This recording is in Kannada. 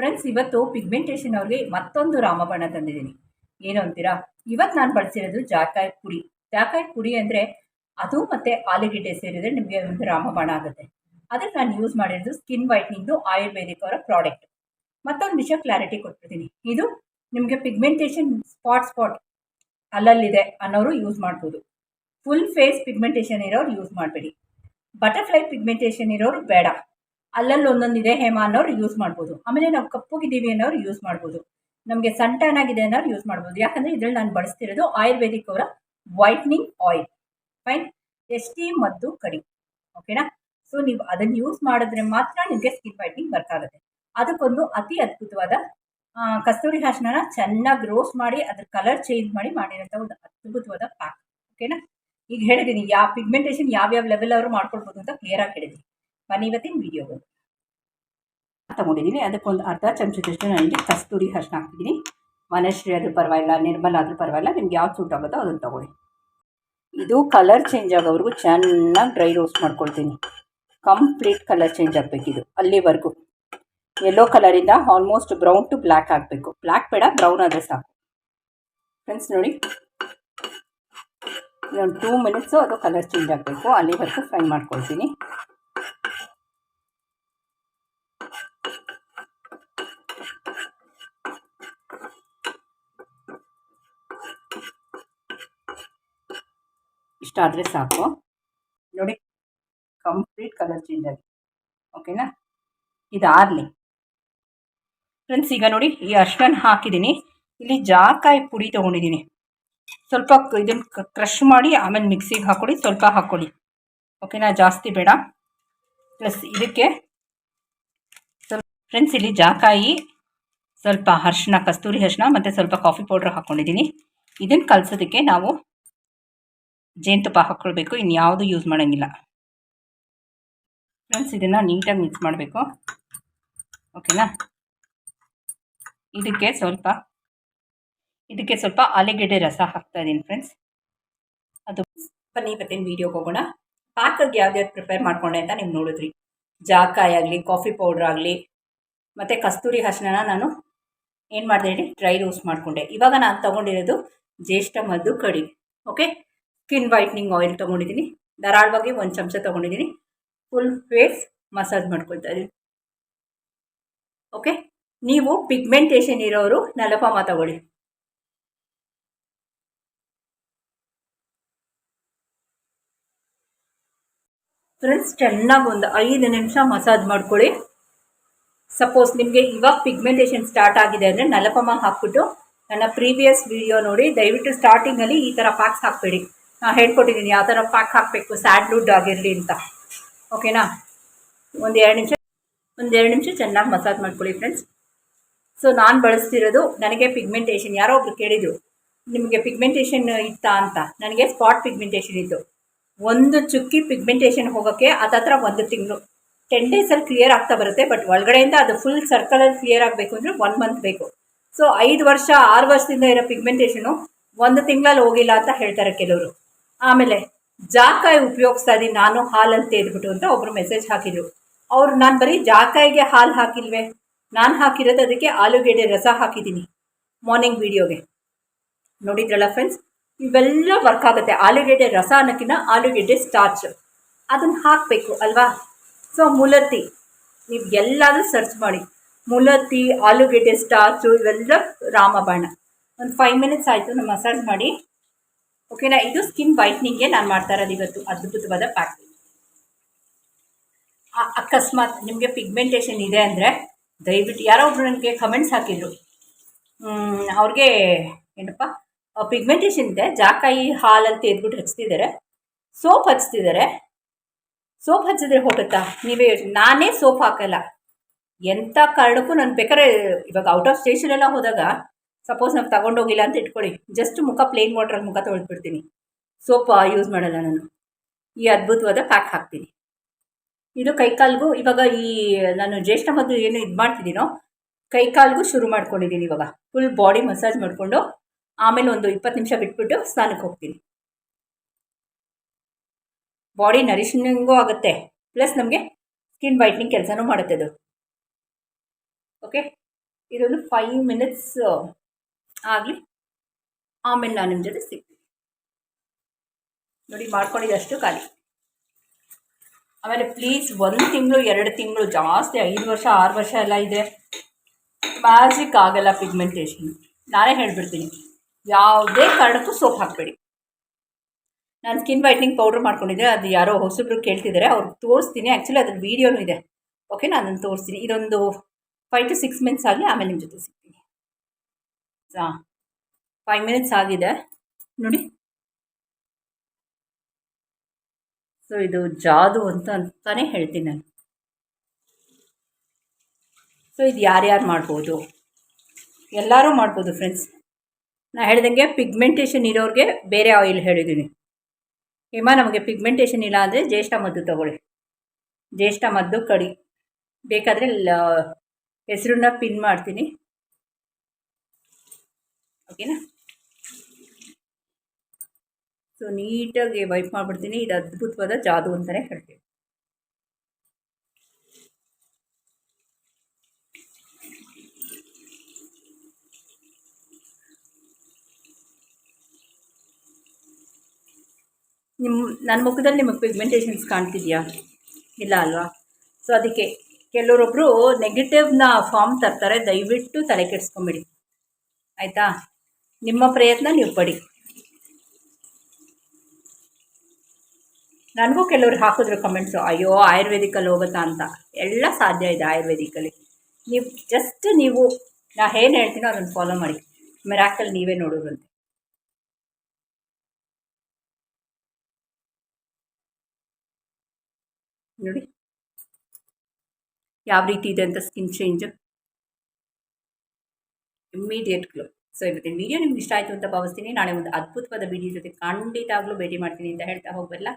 ಫ್ರೆಂಡ್ಸ್ ಇವತ್ತು ಪಿಗ್ಮೆಂಟೇಷನ್ ಅವ್ರಿಗೆ ಮತ್ತೊಂದು ರಾಮಬಾಣ ತಂದಿದ್ದೀನಿ. ಏನು ಅಂತೀರಾ? ಇವತ್ತು ನಾನು ಬಳಸಿರೋದು ಜಾಕಾಯ್ ಪುಡಿ. ಜಾಕಾಯ್ ಪುಡಿ ಅಂದರೆ ಅದು ಮತ್ತು ಆಲೂಗೆಡ್ಡೆ ಸೇರಿದರೆ ನಿಮಗೆ ಒಂದು ರಾಮಬಾಣ ಆಗುತ್ತೆ. ಅದಕ್ಕೆ ನಾನು ಯೂಸ್ ಮಾಡಿರೋದು ಸ್ಕಿನ್ ವೈಟ್ನಿಂಗ್ದು ಆಯುರ್ವೇದಿಕ್ ಅವರ ಪ್ರಾಡಕ್ಟ್ ಮತ್ತೊಂದು ವಿಷಯ ಕ್ಲಾರಿಟಿ ಕೊಟ್ಬಿಡ್ತೀನಿ. ಇದು ನಿಮಗೆ ಪಿಗ್ಮೆಂಟೇಷನ್ ಸ್ಪಾಟ್ ಸ್ಪಾಟ್ ಅಲ್ಲಲ್ಲಿದೆ ಅನ್ನೋರು ಯೂಸ್ ಮಾಡ್ಬೋದು. ಫುಲ್ ಫೇಸ್ ಪಿಗ್ಮೆಂಟೇಷನ್ ಇರೋರು ಯೂಸ್ ಮಾಡಬೇಡಿ. ಬಟರ್ಫ್ಲೈ ಪಿಗ್ಮೆಂಟೇಷನ್ ಇರೋರು ಬೇಡ. ಅಲ್ಲಲ್ಲಿ ಒಂದೊಂದಿದೆ ಹೇಮ ಅನ್ನೋರು ಯೂಸ್ ಮಾಡ್ಬೋದು. ಆಮೇಲೆ ನಾವು ಕಪ್ಪುಗಿದ್ದೀವಿ ಅನ್ನೋರು ಯೂಸ್ ಮಾಡ್ಬೋದು. ನಮಗೆ ಸನ್ ಟ್ಯಾನ್ ಆಗಿದೆ ಅನ್ನೋರು ಯೂಸ್ ಮಾಡ್ಬೋದು. ಯಾಕಂದರೆ ಇದರಲ್ಲಿ ನಾನು ಬಳಸ್ತಿರೋದು ಆಯುರ್ವೇದಿಕ್ ಅವರ ವೈಟ್ನಿಂಗ್ ಆಯಿಲ್ ಫೈನ್ ಎಷ್ಟಿ ಮದ್ದು ಕಡಿ. ಓಕೆನಾ ಸೊ ನೀವು ಅದನ್ನು ಯೂಸ್ ಮಾಡಿದ್ರೆ ಮಾತ್ರ ನಿಮಗೆ ಸ್ಕಿನ್ ವೈಟ್ನಿಂಗ್ ವರ್ಕ್ ಆಗುತ್ತೆ ಅದಕ್ಕೊಂದು ಅತಿ ಅದ್ಭುತವಾದ ಕಸ್ತೂರಿ ಹಾಸನನ ಚೆನ್ನಾಗಿ ರೋಸ್ಟ್ ಮಾಡಿ, ಅದ್ರ ಕಲರ್ ಚೇಂಜ್ ಮಾಡಿ ಮಾಡಿರೋಂಥ ಒಂದು ಅದ್ಭುತವಾದ ಪ್ಯಾಕ್ ಓಕೆನಾ ಈಗ ಹೇಳಿದ್ದೀನಿ ಯಾವ ಪಿಗ್ಮೆಂಟೇಷನ್ ಯಾವ್ಯಾವ ಲೆವೆಲ್ ಅವರು ಮಾಡ್ಕೊಳ್ಬೋದು ಅಂತ ಕ್ಲಿಯರ್ ಆಗಿ ಹೇಳಿದ್ದೀನಿ ಬನ್ನಿ ಇವತ್ತಿನ ವಿಡಿಯೋಗೆ ತಗೊಂಡಿದ್ದೀನಿ ಅದಕ್ಕೊಂದು ಅರ್ಧ ಚಮಚದಷ್ಟು ನನಗೆ ಕಸ್ತೂರಿ ಅರಿಶಿನ ಹಾಕ್ತಿದ್ದೀನಿ ವನಶ್ರೀ ಆದರೂ ಪರವಾಗಿಲ್ಲ, ನಿರ್ಮಲ ಆದರೂ ಪರವಾಗಿಲ್ಲ. ನಿಮ್ಗೆ ಯಾವ್ದು ಸೂಟ್ ಆಗುತ್ತೋ ಅದನ್ನು ತಗೊಳ್ಳಿ. ಇದು ಕಲರ್ ಚೇಂಜ್ ಆಗೋವರೆಗೂ ಚೆನ್ನಾಗಿ ಡ್ರೈ ರೋಸ್ಟ್ ಮಾಡ್ಕೊಳ್ತೀನಿ. ಕಂಪ್ಲೀಟ್ ಕಲರ್ ಚೇಂಜ್ ಆಗಬೇಕಿದು, ಅಲ್ಲಿವರೆಗೂ. ಯೆಲ್ಲೋ ಕಲರಿಂದ ಆಲ್ಮೋಸ್ಟ್ ಬ್ರೌನ್ ಟು ಬ್ಲ್ಯಾಕ್ ಆಗಬೇಕು. ಬ್ಲ್ಯಾಕ್ ಬೇಡ ಬ್ರೌನ್ ಆದರೆ ಸಾಕು. ಫ್ರೆಂಡ್ಸ್ ನೋಡಿ. ಒಂದು ಟೂ ಮಿನಿಟ್ಸು ಅದು ಕಲರ್ ಚೇಂಜ್ ಆಗಬೇಕು. ಅಲ್ಲಿವರೆಗೂ ಫ್ರೈ ಮಾಡ್ಕೊಳ್ತೀನಿ. ಇಷ್ಟ ಆದರೆ ಸಾಕು. ನೋಡಿ ಕಂಪ್ಲೀಟ್ ಕಲರ್ ಚೇಂಜ್ ಆಗಿದೆ. ಓಕೆನಾ ಇದಾರಲಿ ಫ್ರೆಂಡ್ಸ್ ಈಗ ನೋಡಿ, ಈ ಅರ್ಶಿನ ಹಾಕಿದ್ದೀನಿ. ಇಲ್ಲಿ ಜಾಕಾಯಿ ಪುಡಿ ತೊಗೊಂಡಿದ್ದೀನಿ. ಸ್ವಲ್ಪ ಇದನ್ನು ಕ್ರಷ್ ಮಾಡಿ, ಆಮೇಲೆ ಮಿಕ್ಸಿಗೆ ಹಾಕ್ಕೊಡಿ ಸ್ವಲ್ಪ ಹಾಕ್ಕೊಡಿ ಓಕೆನಾ ಜಾಸ್ತಿ ಬೇಡ. ಪ್ಲಸ್ ಇದಕ್ಕೆ ಸ್ವಲ್ಪ ಫ್ರೆಂಡ್ಸ್ ಇಲ್ಲಿ ಜಾಕಾಯಿ, ಸ್ವಲ್ಪ ಅರ್ಶಿನ, ಕಸ್ತೂರಿ ಅರಿಶಿನ ಮತ್ತು ಸ್ವಲ್ಪ ಕಾಫಿ ಪೌಡ್ರ್ ಹಾಕ್ಕೊಂಡಿದ್ದೀನಿ ಇದನ್ನು ಕಲಸೋದಕ್ಕೆ ನಾವು ಜೇನುತುಪ್ಪ ಹಾಕ್ಕೊಳ್ಬೇಕು ಇನ್ಯಾವುದು ಯೂಸ್ ಮಾಡೋಂಗಿಲ್ಲ. ಫ್ರೆಂಡ್ಸ್ ಇದನ್ನು ನೀಟಾಗಿ ಮಿಕ್ಸ್ ಮಾಡಬೇಕು. ಓಕೆನಾ ಇದಕ್ಕೆ ಸ್ವಲ್ಪ ಇದಕ್ಕೆ ಸ್ವಲ್ಪ ಆಲೂಗೆಡ್ಡೆ ರಸ ಹಾಕ್ತಾ ಇದ್ದೀನಿ ಫ್ರೆಂಡ್ಸ್ ಅದು ಬನ್ನಿ ಇವತ್ತಿನ ವೀಡಿಯೋಗೆ ಹೋಗೋಣ. ಪಾಕಕ್ಕೆ ಯಾವ್ದ್ಯಾವ್ದು ಪ್ರಿಪೇರ್ ಮಾಡ್ಕೊಂಡೆ ಅಂತ ನೀವು ನೋಡಿದ್ರಿ. ಜಾಕಾಯಿ ಆಗಲಿ ಕಾಫಿ ಪೌಡ್ರ್ ಆಗಲಿ, ಮತ್ತು ಕಸ್ತೂರಿ ಹಸನನ ನಾನು ಏನು ಮಾಡಿದೆ ಹೇಳಿ ಡ್ರೈ ರೋಸ್ಟ್ ಮಾಡಿಕೊಂಡೆ. ಇವಾಗ ನಾನು ತೊಗೊಂಡಿರೋದು ಜ್ಯೇಷ್ಠ ಮದ್ದು ಕಡಿ. ಓಕೆ ಸ್ಕಿನ್ ವೈಟ್ನಿಂಗ್ ಆಯಿಲ್ ತೊಗೊಂಡಿದ್ದೀನಿ. ಧಾರಾಳವಾಗಿ ಒಂದು ಚಮಚ ತೊಗೊಂಡಿದ್ದೀನಿ. ಫುಲ್ ಫೇಸ್ ಮಸಾಜ್ ಮಾಡ್ಕೊಳ್ತಾ ಇದ್ದೀನಿ. ಓಕೆ ನೀವು ಪಿಗ್ಮೆಂಟೇಷನ್ ಇರೋರು ನಲಪಾಮ ತಗೊಳ್ಳಿ. ಫ್ರೆಂಡ್ಸ್ ಚೆನ್ನಾಗಿ ಒಂದು ಐದು ನಿಮಿಷ ಮಸಾಜ್ ಮಾಡ್ಕೊಳ್ಳಿ. ಸಪೋಸ್ ನಿಮಗೆ ಇವಾಗ ಪಿಗ್ಮೆಂಟೇಷನ್ ಸ್ಟಾರ್ಟ್ ಆಗಿದೆ ಅಂದರೆ ನಲಪಮ ಹಾಕ್ಬಿಟ್ಟು ನನ್ನ ಪ್ರೀವಿಯಸ್ ವಿಡಿಯೋ ನೋಡಿ, ದಯವಿಟ್ಟು ಸ್ಟಾರ್ಟಿಂಗಲ್ಲಿ ಈ ಥರ ಪ್ಯಾಕ್ಸ್ ಹಾಕಬೇಡಿ. ಹೇಳ್ಕೊಟ್ಟಿದ್ದೀನಿ ಯಾವ ಥರ ಪ್ಯಾಕ್ ಹಾಕಬೇಕು ಸ್ಯಾಂಡ್ವುಡ್ ಆಗಿರಲಿ ಅಂತ. ಓಕೆನಾ ಒಂದು ಎರಡು ನಿಮಿಷ, ಒಂದು ಎರಡು ನಿಮಿಷ ಚೆನ್ನಾಗಿ ಮಸಾಜ್ ಮಾಡ್ಕೊಳ್ಳಿ ಫ್ರೆಂಡ್ಸ್ ಸೊ ನಾನು ಬಳಸ್ತಿರೋದು ನನಗೆ ಪಿಗ್ಮೆಂಟೇಷನ್ ಯಾರೋ ಒಬ್ರು ಕೇಳಿದರು, ನಿಮಗೆ ಪಿಗ್ಮೆಂಟೇಷನ್ ಇತ್ತಾ ಅಂತ? ನನಗೆ ಸ್ಪಾಟ್ ಪಿಗ್ಮೆಂಟೇಷನ್ ಇತ್ತು. ಒಂದು ಚುಕ್ಕಿ ಪಿಗ್ಮೆಂಟೇಷನ್ ಹೋಗೋಕ್ಕೆ ಹತ್ತತ್ರ ಒಂದು ತಿಂಗಳು. ಟೆನ್ ಡೇಸಲ್ಲಿ ಕ್ಲಿಯರ್ ಆಗ್ತಾ ಬರುತ್ತೆ ಬಟ್ ಒಳಗಡೆಯಿಂದ ಅದು ಫುಲ್ ಸರ್ಕಲಲ್ಲಿ ಕ್ಲಿಯರ್ ಆಗಬೇಕು ಅಂದರೆ ಒನ್ ಮಂತ್ ಬೇಕು. ಸೊ ಐದು ವರ್ಷ, ಆರು ವರ್ಷದಿಂದ ಇರೋ ಪಿಗ್ಮೆಂಟೇಷನು ಒಂದು ತಿಂಗಳಲ್ಲಿ ಹೋಗಿಲ್ಲ ಅಂತ ಹೇಳ್ತಾರೆ ಕೆಲವರು. ಆಮೇಲೆ ಜಾಕಾಯಿ ಉಪಯೋಗಿಸ್ತಾ ಇದ್ದೀನಿ ನಾನು ಅಂತ ಹೇಳ್ಬಿಟ್ಟು ಅಂತ ಒಬ್ಬರು ಮೆಸೇಜ್ ಹಾಕಿದ್ರು. ಅವರು, ನಾನು ಬರೀ ಜಾಕಾಯಿಗೆ ಹಾಲು ಹಾಕಿಲ್ವೇ? ನಾನು ಹಾಕಿರೋದು ಅದಕ್ಕೆ ಆಲೂಗೆಡ್ಡೆ ರಸ ಹಾಕಿದ್ದೀನಿ ಮಾರ್ನಿಂಗ್ ವೀಡಿಯೋಗೆ ನೋಡಿದ್ರಲ್ಲ ಫ್ರೆಂಡ್ಸ್ ಇವೆಲ್ಲ ವರ್ಕ್ ಆಗುತ್ತೆ. ಆಲೂಗೆಡ್ಡೆ ರಸ ಅನ್ನೋಕ್ಕಿಂತ ಆಲೂಗೆಡ್ಡೆ ಸ್ಟಾರ್ಚ್ ಅದನ್ನು ಹಾಕಬೇಕು, ಅಲ್ವಾ? ಸೊ ಮುಲತ್ತಿ ನೀವು ಎಲ್ಲಾದರೂ ಸರ್ಚ್ ಮಾಡಿ. ಮುಲತ್ತಿ ಆಲೂಗೆಡ್ಡೆ ಸ್ಟಾರ್ಚು ಇವೆಲ್ಲ ರಾಮಬಾಣ. ಒಂದು ಫೈವ್ ಮಿನಿಟ್ಸ್ ಆಯಿತು ನಾನು ಮಸಾಜ್ ಮಾಡಿ. ಓಕೆನಾ ಇದು ಸ್ಕಿನ್ ವೈಟ್ನಿಂಗ್ಗೆ ನಾನು ಮಾಡ್ತಾ ಇರೋದು ಇವತ್ತು. ಅದ್ಭುತವಾದ ಪ್ಯಾಕ್ ಅಕಸ್ಮಾತ್ ನಿಮಗೆ ಪಿಗ್ಮೆಂಟೇಷನ್ ಇದೆ ಅಂದರೆ ದಯವಿಟ್ಟು ಯಾರೋ ಒಬ್ರು ನನಗೆ ಕಮೆಂಟ್ಸ್ ಹಾಕಿದರು. ಅವ್ರಿಗೆ ಏನಪ್ಪ? ಪಿಗ್ಮೆಂಟೇಷನ್ ಇದೆ, ಜಾಕಾಯಿ ಹಾಲಲ್ಲಿ ತೆಗೆದ್ಬಿಟ್ಟು ಹಚ್ತಿದ್ದಾರೆ ಸೋಪ್ ಹಚ್ತಿದ್ದಾರೆ ಸೋಪ್ ಹಚ್ಚಿದ್ರೆ ಹೋಗುತ್ತಾ? ನೀವೇ ನಾನೇ ಸೋಪ್ ಹಾಕಲ್ಲ. ಎಂಥ ಕಾರಣಕ್ಕೂ ನಾನು ಬೇಕಾದ್ರೆ ಇವಾಗ ಔಟ್ ಆಫ್ ಸ್ಟೇಷನ್ ಎಲ್ಲ ಹೋದಾಗ ಸಪೋಸ್ ನಾವು ತಗೊಂಡೋಗಿಲ್ಲ ಅಂತ ಇಟ್ಕೊಳ್ಳಿ. ಜಸ್ಟ್ ಮುಖ ಪ್ಲೇನ್ ವಾಟ್ರಲ್ಲಿ ಮುಖ ತೊಳೆದ್ಬಿಡ್ತೀನಿ. ಸೋಪ್ ಯೂಸ್ ಮಾಡಲ್ಲ ನಾನು. ಈ ಅದ್ಭುತವಾದ ಪ್ಯಾಕ್ ಹಾಕ್ತೀನಿ. ಇದು ಕೈಕಾಲ್ಗೂ ಇವಾಗ ಈ, ನಾನು ಜ್ಯೇಷ್ಠ ಮದ್ದು ಏನು ಇದು ಮಾಡ್ತಿದ್ದೀನೋ, ಕೈಕಾಲ್ಗೂ ಶುರು ಮಾಡ್ಕೊಂಡಿದ್ದೀನಿ ಇವಾಗ. ಫುಲ್ ಬಾಡಿ ಮಸಾಜ್ ಮಾಡಿಕೊಂಡು ಆಮೇಲೆ ಒಂದು ಇಪ್ಪತ್ತು ನಿಮಿಷ ಬಿಟ್ಬಿಟ್ಟು ಸ್ನಾನಕ್ಕೆ ಹೋಗ್ತೀನಿ. ಬಾಡಿ ನರಿಷಿಂಗೂ ಆಗುತ್ತೆ. ಪ್ಲಸ್ ನಮಗೆ ಸ್ಕಿನ್ ವೈಟ್ನಿಂಗ್ ಕೆಲಸನೂ ಮಾಡುತ್ತೆ ಅದು. ಓಕೆ ಇದೊಂದು ಫೈವ್ ಮಿನಿಟ್ಸ್ ಆಗಲಿ. ಆಮೇಲೆ ನಾನು ನಿಮ್ಮ ಜೊತೆ ಸಿಗ್ತೀನಿ. ನೋಡಿ ಮಾಡ್ಕೊಂಡಿದ್ದಷ್ಟು ಖಾಲಿ. ಆಮೇಲೆ ಪ್ಲೀಸ್ ಒಂದು ತಿಂಗಳು, ಎರಡು ತಿಂಗಳು, ಜಾಸ್ತಿ ಐದು ವರ್ಷ, ಆರು ವರ್ಷ ಎಲ್ಲ ಇದೆ. ಮ್ಯಾಜಿಕ್ ಆಗಲ್ಲ ಪಿಗ್ಮೆಂಟೇಷನ್ ನಾನೇ ಹೇಳ್ಬಿಡ್ತೀನಿ. ಯಾವುದೇ ಕಾರಣಕ್ಕೂ ಸೋಪ್ ಹಾಕಬೇಡಿ. ನಾನು ಸ್ಕಿನ್ ವೈಟ್ನಿಂಗ್ ಪೌಡ್ರ್ ಮಾಡ್ಕೊಂಡಿದ್ದೆ, ಅದು ಯಾರೋ ಹೊಸಬ್ರು ಕೇಳ್ತಿದ್ದಾರೆ ಅವ್ರಿಗೆ ತೋರಿಸ್ತೀನಿ. ಆ್ಯಕ್ಚುಲಿ ಅದ್ರ ವೀಡಿಯೋನೂ ಇದೆ. ಓಕೆ ನಾನು ಅದನ್ನು ತೋರಿಸ್ತೀನಿ. ಇದೊಂದು ಫೈವ್ ಟು ಸಿಕ್ಸ್ ಮಂತ್ಸ್ ಆಗಲಿ ಆಮೇಲೆ ನಿಮ್ಮ ಜೊತೆ ಸಿಗ್ತೀನಿ. ಫೈವ್ ಮಿನಿಟ್ಸ್ ಆಗಿದೆ. ನೋಡಿ. ಸೊ ಇದು ಜಾದು ಅಂತ ಅಂತಾನೆ ಹೇಳ್ತೀನಿ ನಾನು. ಸೊ ಇದು ಯಾರ್ಯಾರು ಮಾಡ್ಬೋದು? ಎಲ್ಲರೂ ಮಾಡ್ಬೋದು ಫ್ರೆಂಡ್ಸ್ ನಾ ಹೇಳ್ದಂಗೆ ಪಿಗ್ಮೆಂಟೇಷನ್ ಇರೋರಿಗೆ ಬೇರೆ ಆಯಿಲ್ ಹೇಳಿದ್ದೀನಿ. ಹಿಮ ನಮಗೆ ಪಿಗ್ಮೆಂಟೇಷನ್ ಇಲ್ಲ ಅಂದರೆ ಜ್ಯೇಷ್ಠ ಮದ್ದು ತಗೊಳ್ಳಿ. ಜ್ಯೇಷ್ಠ ಮದ್ದು ಕಡಿ. ಬೇಕಾದರೆ ಹೆಸರನ್ನ ಪಿನ್ ಮಾಡ್ತೀನಿ. ಓಕೆನಾ? ಸೊ ನೀಟಾಗಿ ವೈಪ್ ಮಾಡಿಬಿಡ್ತೀನಿ. ಇದು ಅದ್ಭುತವಾದ ಜಾದು ಅಂತಲೇ ಹೇಳ್ತೀವಿ. ನಿಮ್ಮ ನನ್ನ ಮುಖದಲ್ಲಿ ನಿಮಗೆ ಪಿಗ್ಮೆಂಟೇಷನ್ಸ್ ಕಾಣ್ತಿದೆಯಾ? ಇಲ್ಲ ಅಲ್ವಾ? ಸೊ ಅದಕ್ಕೆ ಕೆಲವರೊಬ್ಬರು ನೆಗೆಟಿವ್ನ ಫಾರ್ಮ್ ತರ್ತಾರೆ. ದಯವಿಟ್ಟು ತಲೆ ಕೆಡಿಸ್ಕೊಂಬಿಡಿ. ಆಯಿತಾ? ನಿಮ್ಮ ಪ್ರಯತ್ನ ನೀವು ಪಡಿ. ನನಗೂ ಕೆಲವರು ಹಾಕಿದ್ರು ಕಮೆಂಟ್ಸು ಅಯ್ಯೋ ಆಯುರ್ವೇದಿಕಲ್ಲಿ ಹೋಗುತ್ತಾ ಅಂತ. ಎಲ್ಲ ಸಾಧ್ಯ ಇದೆ ಆಯುರ್ವೇದಿಕಲ್ಲಿ. ನೀವು ಜಸ್ಟ್ ನೀವು, ನಾ ಏನು ಹೇಳ್ತೀನೋ ಅದನ್ನು ಫಾಲೋ ಮಾಡಿ. ಮೆರಾಕಲ್ ನೀವೇ ನೋಡೋರಂತೆ ನೋಡಿ. ಯಾವ ರೀತಿ ಇದೆ ಅಂತ skin change immediate glow so ಇವತ್ತಿನ ವೀಡಿಯೋ ನಿಮ್ಗೆ ಇಷ್ಟ ಆಯಿತು ಅಂತ ಭಾವಿಸ್ತೀನಿ. ನಾಳೆ ಒಂದು ಅದ್ಭುತವಾದ ವೀಡಿಯೋ ಜೊತೆ ಖಂಡಿತಾಗ್ಲೂ ಭೇಟಿ ಮಾಡ್ತೀನಿ ಅಂತ ಹೇಳ್ತಾ ಹೋಗಬಲ್ಲ